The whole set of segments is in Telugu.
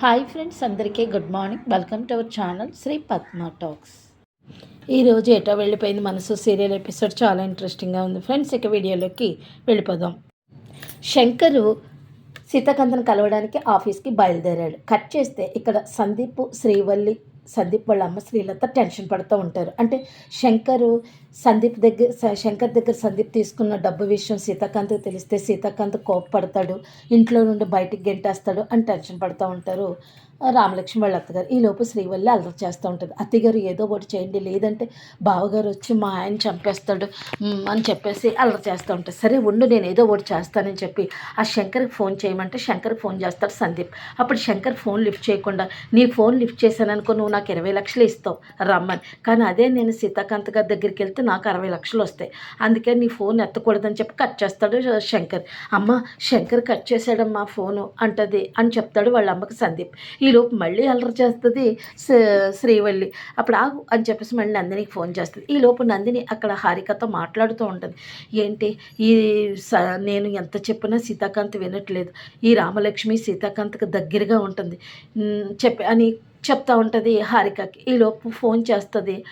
హాయ్ ఫ్రెండ్స్ అందరికీ good morning. Welcome to our channel Sri Padma talks. ఈరోజు ఎటో వెళ్ళిపోయింది మనసు. సీరియల్ ఎపిసోడ్ చాలా ఇంట్రెస్టింగ్గా ఉంది ఫ్రెండ్స్. ఇక వీడియోలోకి వెళ్ళిపోదాం. శంకరు సీతాకాంతను కలవడానికి ఆఫీస్కి బయలుదేరాడు. కట్ చేస్తే ఇక్కడ సందీప్ శ్రీవల్లి సందీప్ వాళ్ళ అమ్మ శ్రీలత టెన్షన్ పడుతూ ఉంటారు. అంటే శంకరు సందీప్ దగ్గర శంకర్ దగ్గర సందీప్ తీసుకున్న డబ్బు విషయం సీతాకాంత్కి తెలిస్తే సీతాకాంత్ కోపపడతాడు ఇంట్లో నుండి బయటికి గెంటేస్తాడు అని టెన్షన్ పడుతూ ఉంటారు. రామలక్ష్మి వాళ్ళ అత్తగారు. ఈ లోపు శ్రీవల్లి అల్లరి చేస్తూ ఉంటుంది. అత్తగారు ఏదో ఒకటి చేయండి లేదంటే బావగారు వచ్చి మా ఆయన చంపేస్తాడు అని చెప్పేసి అల్లరి చేస్తూ ఉంటారు సరే ఉండు నేను ఏదో ఒకటి చేస్తానని చెప్పి ఆ శంకర్కి ఫోన్ చేయమంటే శంకర్కి ఫోన్ చేస్తాడు సందీప్. అప్పుడు శంకర్ ఫోన్ లిఫ్ట్ చేయకుండా నీ ఫోన్ లిఫ్ట్ చేశాననుకో నువ్వు నాకు ఇరవై లక్షలు ఇస్తావు రమ్మని. కానీ అదే నేను సీతాకాంత్ గారి దగ్గరికి వెళ్తే నాకు అరవై లక్షలు వస్తాయి. అందుకే నీ ఫోన్ ఎత్తకూడదని చెప్పి కట్ చేస్తాడు శంకర్. అమ్మ శంకర్ కట్ చేశాడమ్మా ఫోను అంటది అని చెప్తాడు వాళ్ళ అమ్మకి సందీప్. ఈలోపు మళ్ళీ అల్లరి చేస్తుంది శ్రీవల్లి. అప్పుడు ఆగు అని చెప్పేసి మళ్ళీ నందినికి ఫోన్ చేస్తుంది. ఈలోపు నందిని అక్కడ హారికతో మాట్లాడుతూ ఉంటుంది. ఏంటి? ఈ స నేను ఎంత చెప్పినా సీతాకాంత్ వినట్లేదు. ఈ రామలక్ష్మి సీతాకాంత్కి దగ్గరగా ఉంటుంది. చెప్పి అని చెప్తా ఉంటుంది హారికకి. ఈలోపు ఫోన్ చేస్తుంది.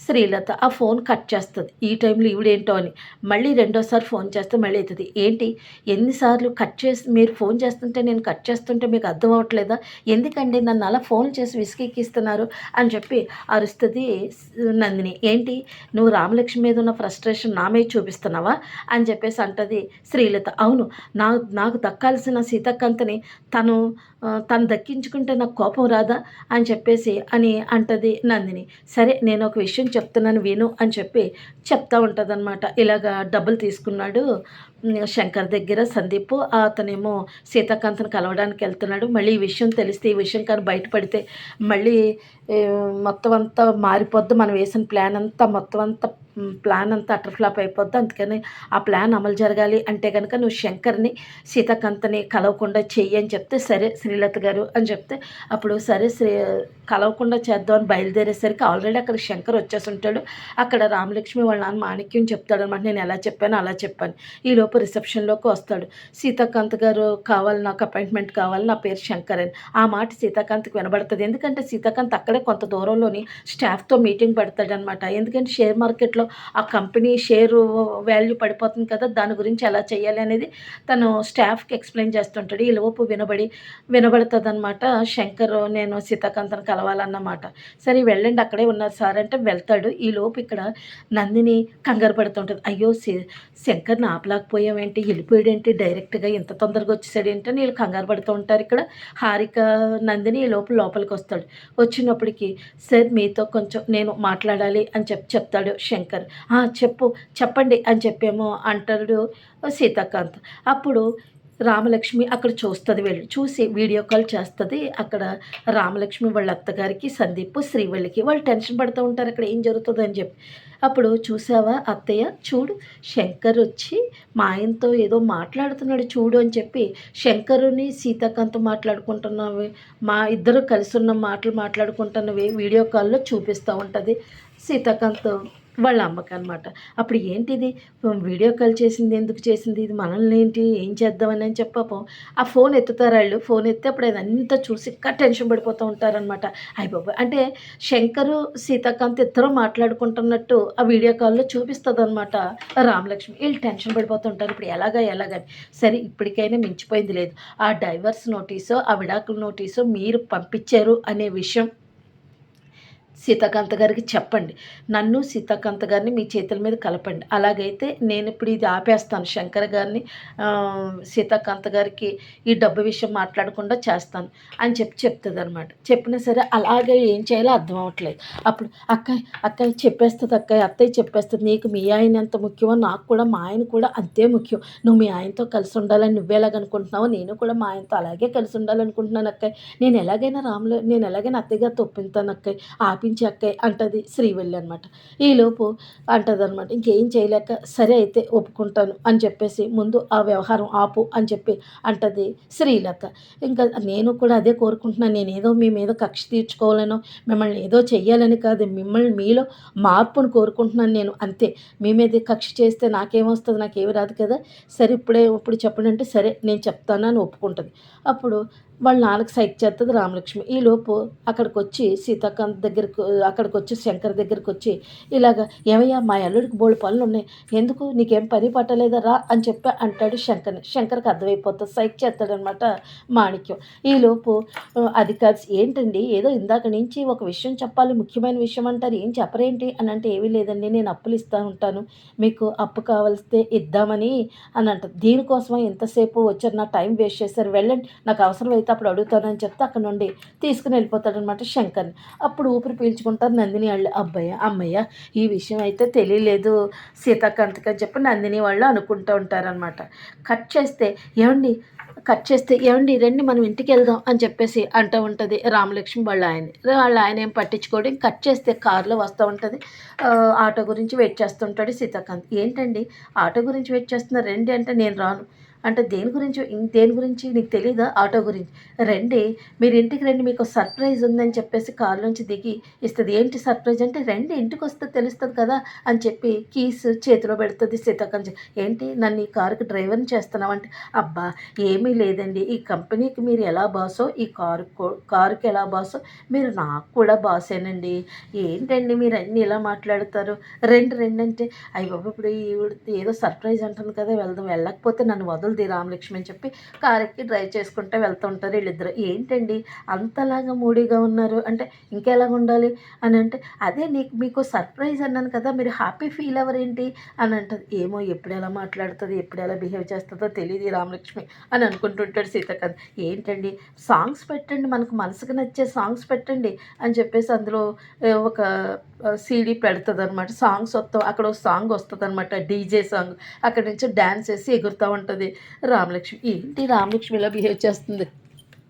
శ్రీలత ఆ ఫోన్ కట్ చేస్తుంది. ఈ టైంలో ఈవిడేంటో అని మళ్ళీ రెండోసారి ఫోన్ చేస్తే మళ్ళీ అవుతుంది. ఏంటి? ఎన్నిసార్లు కట్ చేసి మీరు ఫోన్ చేస్తుంటే నేను కట్ చేస్తుంటే మీకు అర్థం అవ్వట్లేదా? ఎందుకండి నన్ను అలా ఫోన్ చేసి విసికెక్కిస్తున్నారు అని చెప్పి అరుస్తుంది నందిని. ఏంటి? నువ్వు రామలక్ష్మి మీద ఉన్న ఫ్రస్ట్రేషన్ నా మీద చూపిస్తున్నావా? అని చెప్పేసి అంటది శ్రీలత. అవును నా నాకు దక్కాల్సిన సీతక్కంతని తను తను దక్కించుకుంటే నాకు కోపం రాదా? అని చెప్పేసి అని అంటది నందిని. సరే నేను ఒక విషయం చెప్తున్నాను విను అని చెప్పి చెప్తా ఉంటుంది ఇలాగా డబ్బులు తీసుకున్నాడు. శంకర్ దగ్గర సందీప్ అతనేమో సీతాకాంత్ని కలవడానికి వెళ్తున్నాడు. మళ్ళీ ఈ విషయం తెలిస్తే ఈ విషయం కానీ బయటపడితే మళ్ళీ మొత్తం అంతా మారిపోద్ది. మనం వేసిన ప్లాన్ అంతా మొత్తం అంతా ప్లాన్ అంతా అటర్ ఫ్లాప్ అయిపోద్ది. అందుకని ఆ ప్లాన్ అమలు జరగాలి. అంటే కనుక నువ్వు శంకర్ని సీతాకాంతని కలవకుండా చెయ్యి అని చెప్తే సరే శ్రీలత గారు అని చెప్తే అప్పుడు సరే శ్రీ కలవకుండా చేద్దామని బయలుదేరేసరికి ఆల్రెడీ అక్కడ శంకర్ వచ్చేసి ఉంటాడు. అక్కడ రామలక్ష్మి వాళ్ళ నాన్న మాణిక్యం చెప్తాడు అనమాట నేను ఎలా చెప్పాను అలా చెప్పాను. ఈలోపు రిసెప్షన్లోకి వస్తాడు. సీతాకాంత్ గారు కావాలి నాకు అపాయింట్మెంట్ కావాలి నా పేరు శంకర్ అని ఆ మాట సీతాకాంత్కి వినబడుతుంది. ఎందుకంటే సీతాకాంత్ అక్కడే కొంత దూరంలోని స్టాఫ్తో మీటింగ్ పెడతాడనమాట ఎందుకంటే షేర్ మార్కెట్లో ఆ కంపెనీ షేర్ వాల్యూ పడిపోతుంది కదా దాని గురించి ఎలా చేయాలి అనేది తను స్టాఫ్కి ఎక్స్ప్లెయిన్ చేస్తుంటాడు. ఈ లోపు వినబడి వినబడుతుంది అనమాట శంకర్ నేను సీతాకాంత్ని కలవాలన్నమాట. సరే వెళ్ళండి అక్కడే ఉన్నారు సార్ అంటే వెళ్తాడు. ఈ లోపు ఇక్కడ నందిని కంగారు పడుతుంటుంది. అయ్యో శంకర్ని ఆపలేకపోయి ఆపలేకపోయామేంటి వెళ్ళిపోయాడేంటి? డైరెక్ట్గా ఇంత తొందరగా వచ్చేసాడు ఏంటని వీళ్ళు కంగారు పడుతూ ఉంటారు ఇక్కడ. హారిక నందిని లోపల లోపలికి వస్తాడు. వచ్చినప్పటికి సార్ మీతో కొంచెం నేను మాట్లాడాలి అని చెప్పి చెప్తాడు శంకర్. చెప్పు చెప్పండి అని చెప్పేమో అంటాడు సీతాకాంత్. అప్పుడు రామలక్ష్మి అక్కడ చూస్తుంది వెళ్ళి. చూసి వీడియో కాల్ చేస్తుంది. అక్కడ రామలక్ష్మి వాళ్ళ అత్తగారికి సందీప్ శ్రీవల్లికి వాళ్ళు టెన్షన్ పడుతూ ఉంటారు. అక్కడ ఏం జరుగుతుందని చెప్పి. అప్పుడు చూసావా అత్తయ్య? చూడు శంకర్ వచ్చి మా ఆయనతో ఏదో మాట్లాడుతున్నాడు చూడు అని చెప్పి శంకరుని సీతాకాంత్ మాట్లాడుకుంటున్నావి మా ఇద్దరు కలిసి ఉన్న మాటలు మాట్లాడుకుంటున్నవి వీడియో కాల్లో చూపిస్తూ ఉంటుంది. సీతాకాంత్ వాళ్ళ అమ్మకి అనమాట అప్పుడు ఏంటిది? వీడియో కాల్ చేసింది ఎందుకు చేసింది? ఇది మనల్ని ఏంటి? ఏం చేద్దామని అని చెప్పాపం ఆ ఫోన్ ఎత్తుతారు వాళ్ళు. ఫోన్ ఎత్తే అప్పుడు అదంతా చూసి ఇంకా టెన్షన్ పడిపోతూ ఉంటారనమాట అయిపోయి అంటే శంకరు సీతాకాంత్ ఇద్దరు మాట్లాడుకుంటున్నట్టు ఆ వీడియో కాల్లో చూపిస్తుంది అనమాట రామలక్ష్మి. వీళ్ళు టెన్షన్ పడిపోతుంటారు ఇప్పుడు ఎలాగా ఎలాగని. సరే ఇప్పటికైనా మించిపోయింది లేదు. ఆ డైవర్స్ నోటీసో ఆ విడాకుల నోటీసో మీరు పంపించారు అనే విషయం సీతాకాంత గారికి చెప్పండి. నన్ను సీతాకాంత గారిని మీ చేతుల మీద కలపండి. అలాగైతే నేను ఇప్పుడు ఇది ఆపేస్తాను. శంకర్ గారిని సీతాకాంత గారికి ఈ డబ్బు విషయం మాట్లాడకుండా చేస్తాను అని చెప్పి చెప్తుంది అనమాట చెప్పినా సరే అలాగే ఏం చేయాలో అర్థం అవ్వట్లేదు. అప్పుడు అక్కయ్య అక్కయ్య చెప్పేస్తుంది అక్కయ్య అత్తయ్య చెప్పేస్తుంది నీకు మీ ఆయన ఎంత ముఖ్యమో నాకు కూడా మా ఆయన కూడా అంతే ముఖ్యం. నువ్వు మీ ఆయనతో కలిసి ఉండాలని నువ్వేలాగనుకుంటున్నావో నేను కూడా మా ఆయనతో అలాగే కలిసి ఉండాలనుకుంటున్నాను అక్కయ్య. నేను ఎలాగైనా రాములు నేను ఎలాగైనా అత్తయ్య గారితో ఒప్పింతాను అక్కయ్య. ఆపించి అక్కయ్య అంటది శ్రీవల్లి అనమాట ఈలోపు అంటది అనమాట ఇంకేం చేయలేక సరే అయితే ఒప్పుకుంటాను అని చెప్పేసి ముందు ఆ వ్యవహారం ఆపు అని చెప్పి అంటది శ్రీలత. ఇంకా నేను కూడా అదే కోరుకుంటున్నాను నేను ఏదో మీ మీద కక్ష తీర్చుకోవాలనో మిమ్మల్ని ఏదో చెయ్యాలని కాదు మిమ్మల్ని మీలో మార్పును కోరుకుంటున్నాను నేను అంతే. మీ మీద కక్ష చేస్తే నాకేమొస్తుంది నాకేమి రాదు కదా. సరే ఇప్పుడే ఇప్పుడు చెప్పండి అంటే సరే నేను చెప్తాను అని ఒప్పుకుంటుంది. అప్పుడు వాళ్ళ నాన్నకి సైక్ చేస్తుంది రామలక్ష్మి. ఈలోపు అక్కడికి వచ్చి సీతాకాంత్ దగ్గరకు అక్కడికి వచ్చి శంకర్ దగ్గరికి వచ్చి ఇలాగ ఏమయ్యా మా అల్లుడికి బోళ్ళు పనులు ఉన్నాయి ఎందుకు? నీకేం పని పట్టలేదా? రా అని చెప్పి అంటాడు శంకర్ని. శంకర్కి అర్థమైపోతుంది సైక్ చేస్తాడనమాట మాణిక్యం. ఈలోపు అది కాదు ఏంటండి? ఏదో ఇందాక నుంచి ఒక విషయం చెప్పాలి ముఖ్యమైన విషయం అంటారు. ఏం చెప్పరేంటి? అని అంటే ఏమీ లేదండి నేను అప్పులు ఇస్తూ ఉంటాను. మీకు అప్పు కావలిస్తే ఇద్దామని అని అంటారు. దీనికోసం ఎంతసేపు వచ్చారు? నా టైం వేస్ట్ చేశారు. వెళ్ళండి నాకు అవసరం అప్పుడు అడుగుతానని చెప్తే అక్కడ నుండి తీసుకుని వెళ్ళిపోతాడనమాట శంకర్ని అప్పుడు ఊపిరి పీల్చుకుంటారు నందిని వాళ్ళు అబ్బాయ. అమ్మయ్య ఈ విషయం అయితే తెలియలేదు సీతాకాంత్కి అని చెప్పి నందిని వాళ్ళు అనుకుంటూ ఉంటారనమాట. కట్ చేస్తే ఏమండి కట్ చేస్తే ఏమండి రండి మనం ఇంటికి వెళ్దాం అని చెప్పేసి అంటూ ఉంటుంది రామలక్ష్మి వాళ్ళ ఆయన. వాళ్ళ ఆయన ఏం పట్టించుకోడు. కట్ చేస్తే కారులో వస్తూ ఉంటుంది. ఆటో గురించి వెయిట్ చేస్తుంటాడు సీతాకాంత్. ఏంటండి? ఆటో గురించి వెయిట్ చేస్తున్నారు? రండి అంటే నేను రాను. అంటే దేని గురించి దేని గురించి నీకు తెలియదా ఆటో గురించి. రండి మీరు ఇంటికి రండి మీకు సర్ప్రైజ్ ఉందని చెప్పేసి కారులోంచి నుంచి దిగి ఇస్తుంది. ఏంటి సర్ప్రైజ్ అంటే రండి ఇంటికి వస్తే తెలుస్తుంది కదా అని చెప్పి కీస్ చేతిలో పెడుతుంది సీతాకాంత్ ఏంటి నన్ను ఈ కారుకి డ్రైవర్ని చేస్తున్నావు అంటే అబ్బా ఏమీ లేదండి. ఈ కంపెనీకి మీరు ఎలా బాసో ఈ కారు కారుకి ఎలా బాసో మీరు నాకు కూడా బాసేనండి. ఏంటండి మీరు అన్నీ ఇలా మాట్లాడతారు? రెండు రెండు అంటే అయ్యి బాబు ఇప్పుడు ఏదో సర్ప్రైజ్ అంటుంది కదా వెళ్దాం. వెళ్ళకపోతే నన్ను వదలు ది రామలక్ష్మి అని చెప్పి కారెక్కి డ్రైవ్ చేసుకుంటూ వెళ్తుంటారు వీళ్ళిద్దరు. ఏంటండి? అంతలాగా మూడీగా ఉన్నారు. అంటే ఇంకెలాగ ఉండాలి? అని అంటే అదే నీకు మీకు సర్ప్రైజ్ అన్నాను కదా మీరు హ్యాపీ ఫీల్ ఎవరేంటి? అని అంటది. ఏమో ఎప్పుడు ఎలా మాట్లాడుతుంది ఎప్పుడు ఎలా బిహేవ్ చేస్తుందో తెలియదు రామలక్ష్మి అని అనుకుంటుంటాడు సీతకాంత్. ఏంటండి? సాంగ్స్ పెట్టండి మనకు మనసుకు నచ్చే సాంగ్స్ పెట్టండి అని చెప్పేసి అందులో ఒక సీడీ పెడుతుంది అనమాట సాంగ్స్ వస్తాం అక్కడ ఒక సాంగ్ వస్తుంది అనమాట డీజే సాంగ్ అక్కడి నుంచి డ్యాన్స్ వేసి ఎగురుతూ ఉంటుంది. రామలక్ష్మి. ఏంటి రామలక్ష్మి ఇలా బిహేవ్ చేస్తుంది?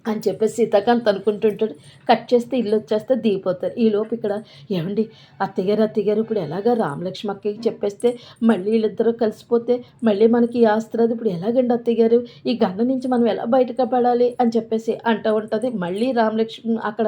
అని చెప్పేసి సీతాకాంత్ అనుకుంటుంటాడు. కట్ చేస్తే ఇల్లు వచ్చేస్తే దిగిపోతారు. ఈలోపు ఇక్కడ ఏమండి అత్తగారు అత్తగారు ఇప్పుడు ఎలాగ రామలక్ష్మి అక్కకి చెప్పేస్తే మళ్ళీ వీళ్ళిద్దరూ కలిసిపోతే మళ్ళీ మనకి ఈ ఆస్తి ఇప్పుడు ఎలాగండి అత్తగారు? ఈ గండ నుంచి మనం ఎలా బయటకు పడాలి అని చెప్పేసి అంటూ ఉంటుంది. మళ్ళీ రామలక్ష్మి అక్కడ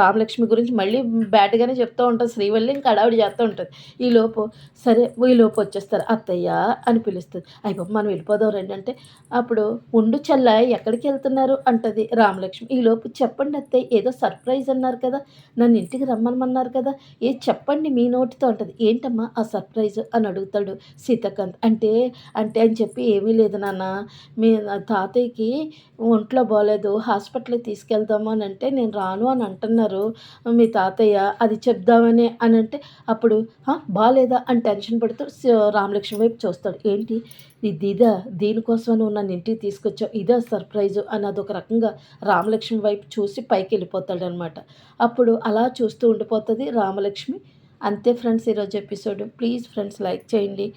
రామలక్ష్మి గురించి మళ్ళీ బ్యాడ్గానే చెప్తూ ఉంటుంది. శ్రీవల్లి ఇంకా అడావిడి చేస్తూ ఉంటుంది. ఈలోపు సరే ఈలోపు వచ్చేస్తారు అత్తయ్య అని పిలుస్తుంది. అయిపో మనం వెళ్ళిపోదాం రండి అంటే అప్పుడు ఉండు చెల్ల ఎక్కడికి వెళ్తున్నారు? అంటది. రామలక్ష్మి ఈలోపు చెప్పండి అత్తయ్య ఏదో సర్ప్రైజ్ అన్నారు కదా నన్ను ఇంటికి రమ్మనమన్నారు కదా ఏ చెప్పండి మీ నోటితో అంటది. ఏంటమ్మా ఆ సర్ప్రైజ్? అని అడుగుతాడు సీతాకాంత్. అంటే అంటే అని చెప్పి ఏమీ లేదు నాన్న మీ తాతయ్యకి ఒంట్లో బాగాలేదు హాస్పిటల్కి తీసుకెళ్దాము అని అంటే నేను రాను అని అంటున్నారు మీ తాతయ్య. అది చెప్దామని అని అంటే అప్పుడు బాగాలేదా అని టెన్షన్ పడుతూ రామలక్ష్మి వైపు చూస్తాడు. ఏంటి? నీ దీద దీనికోసం నువ్వు నన్ను ఇంటికి తీసుకొచ్చావు ఇదే సర్ప్రైజు అని ఒక రకంగా రామలక్ష్మి వైపు చూసి పైకి వెళ్ళిపోతాడనమాట. అప్పుడు అలా చూస్తూ ఉండిపోతుంది రామలక్ష్మి. అంతే ఫ్రెండ్స్ ఈరోజు ఎపిసోడ్. ప్లీజ్ ఫ్రెండ్స్ లైక్ చేయండి.